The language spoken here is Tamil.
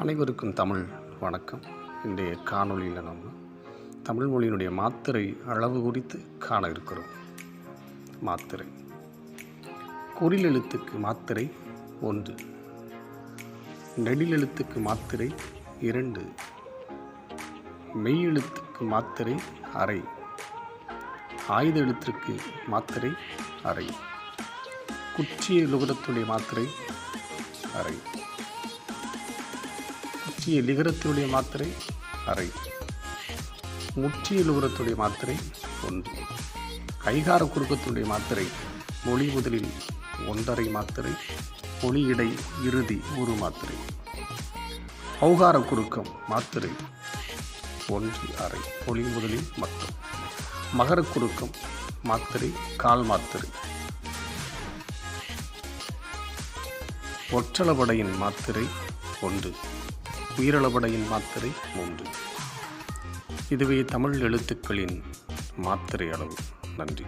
அனைவருக்கும் தமிழ் வணக்கம். இன்றைய காணொளியில் நம்ம தமிழ் மொழியினுடைய மாத்திரை அளவு குறித்து காண இருக்கிறோம். மாத்திரை. குறில் எழுத்துக்கு மாத்திரை ஒன்று. நெடில் எழுத்துக்கு மாத்திரை இரண்டு. மெய் எழுத்துக்கு மாத்திரை அரை. ஆயுத எழுத்திற்கு மாத்திரை அரை. குச்சிய லுகத்துடைய மாத்திரை அரை. முற்றிய லிகரத்துடைய மாத்திரை அரை. முற்றிய லுகரத்துடைய மாத்திரை ஒன்று. கைகார குறுக்கத்துடைய மாத்திரை மொழி முதலில் ஒன்றரை மாத்திரை மொழி இடை இறுதி ஒரு மாத்திரை. ஔகார குறுக்கம் மாத்திரை ஒன்று அரை. மொழி முதலில் மட்டும் மகர குறுக்கம் மாத்திரை கால் மாத்திரை. ஒற்றளபடையின் மாத்திரை ஒன்று. உயிரளவடையின் மாத்திரை மூன்று. இதுவே தமிழ் எழுத்துக்களின் மாத்திரை அளவு நன்றி.